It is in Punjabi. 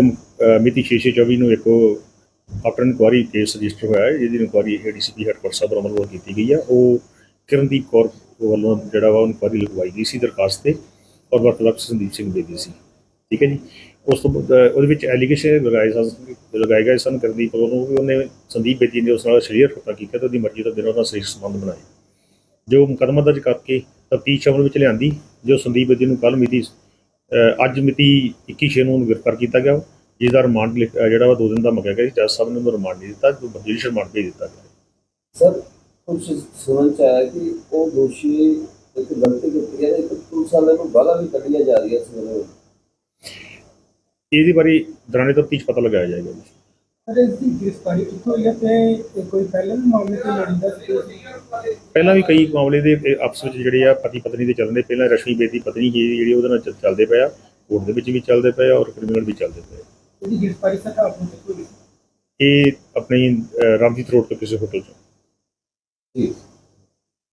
ਇੱਕ ਮਿਤੀ 6/6/24 ਨੂੰ ਇੱਕ ਆਫਟਰ ਇਨਕੁਆਰੀ ਕੇਸ ਰਜਿਸਟਰ ਹੋਇਆ ਹੈ, ਜਿਹਦੀ ਇਨਕੁਆਰੀ ਏਡੀਸੀਪੀ ਹੈਡਕੁਆਟਰ ਸਾਹਿਬ ਰਮਨ ਵੱਲੋਂ ਕੀਤੀ ਗਈ ਹੈ ਉਹ ਕਿਰਨਦੀਪ ਕੌਰ ਵੱਲੋਂ ਜਿਹੜਾ ਵਾ ਉਹ ਇਨਕੁਆਰੀ ਲਗਵਾਈ ਗਈ ਸੀ ਦਰਖਾਸਤ ਤੇ ਔਰ ਵਰਤਲਬ ਸੰਦੀਪ ਸਿੰਘ ਬੇਦੀ ਸੀ। ਠੀਕ ਹੈ ਜੀ? ਉਸ ਤੋਂ ਉਹਦੇ ਵਿੱਚ ਐਲੀਗੇਸ਼ਨ ਲਗਾਏ ਸਨ, ਲਗਾਏ ਗਏ ਸਨ ਕਰਦੀਪ ਵੱਲੋਂ ਵੀ ਉਹਨੇ ਸੰਦੀਪ ਬੇਦੀ ਨੇ ਉਸ ਨਾਲ ਸਰੀਰਕ ਹੱਤਾ ਕੀਤਾ ਤੇ ਉਹਦੀ ਮਰਜ਼ੀ ਤੋਂ ਬਿਨਾਂ ਉਹਦਾ ਸਰੀਰ ਸੰਬੰਧ ਬਣਾਏ ਜੋ ਮੁਕੱਦਮਾ ਦਰਜ ਕਰਕੇ ਤਫਤੀਸ਼ ਅਮਲ ਵਿੱਚ ਲਿਆਂਦੀ, ਜੋ ਸੰਦੀਪ ਬੇਦੀ ਨੂੰ ਕੱਲ ਮਿਤੀ ਅੱਜ ਮਿਤੀ 21 ਛੇ ਨੂੰ ਉਹਨੂੰ ਗ੍ਰਿਫਤਾਰ ਕੀਤਾ ਗਿਆ ਜਿਸ ਦਾ ਰਿਮਾਂਡ ਜਿਹੜਾ ਵਾ ਦੋ ਦਿਨ ਦਾ ਮੰਗਿਆ ਗਿਆ ਸੀ ਜੱਜ ਸਾਹਿਬ ਨੇ ਉਹਨੂੰ ਰਿਮਾਂਡ ਨਹੀਂ ਦਿੱਤਾ ਜੁਡੀਸ਼ੀਅਲ ਰਿਮਾਂਡ ਭੇਜ ਦਿੱਤਾ ਗਿਆ। ਸਰ ਕੁਝ ਸੁਣਨ ਚ ਆਇਆ ਕਿ ਉਹ ਦੋਸ਼ੀ ਇੱਕ ਗਲਤੀ ਕੀਤੀ ਹੈ ਇੱਕ ਪੁਲਿਸ ਨੂੰ ਗਾਲਾਂ ਵੀ ਕੱਢੀਆਂ ਜਾ ਰਹੀਆਂ ਸੀ। ਉਹਦੇ ਇਹਦੇ ਬਾਰੇ ਦੌਰਾਨੇ ਤਫਤੀਸ਼ ਪਤਾ ਲਗਾਇਆ ਜਾਏਗਾ ਜੀ। ਸਰ ਇਸ ਦੀ ਗ੍ਰਿਫਤਾਰੀ ਕਿੱਥੋਂ ਹੋਈ ਹੈ ਤੇ ਇਹ ਕੋਈ ਪਹਿਲਾਂ ਵੀ ਮਾਮਲੇ ਤੇ ਲੜੀਦਾ ਸੀ ਕੋਈ? ਪਹਿਲਾਂ ਵੀ ਕਈ ਮਾਮਲੇ ਦੇ ਇਹ ਆਪਸ ਵਿੱਚ ਜਿਹੜੇ ਆ ਪਤੀ ਪਤਨੀ ਦੇ ਚੱਲਦੇ ਪਹਿਲਾਂ ਰਸ਼ਮੀ ਬੇਦੀ ਪਤਨੀ ਜੀ ਜਿਹੜੀ ਉਹਦੇ ਨਾਲ ਚ- ਚੱਲਦੇ ਪਏ ਆ ਕੋਰਟ ਦੇ ਵਿੱਚ ਵੀ ਚੱਲਦੇ ਪਏ ਆ ਔਰ ਕ੍ਰਿਮੀਨਲ ਵੀ ਚੱਲਦੇ ਪਏ ਆ। ਇਹਦੀ ਗ੍ਰਿਫਤਾਰੀ ਸਰ ਆਪਨੂੰ ਕਿੱਥੋਂ ਹੋਈ ਇਹ ਆਪਣੀ ਅਹ, ਰਾਮਜੀਤ ਰੋਡ ਤੋਂ ਕਿਸੇ ਹੋਟਲ 'ਚੋਂ ਠੀਕ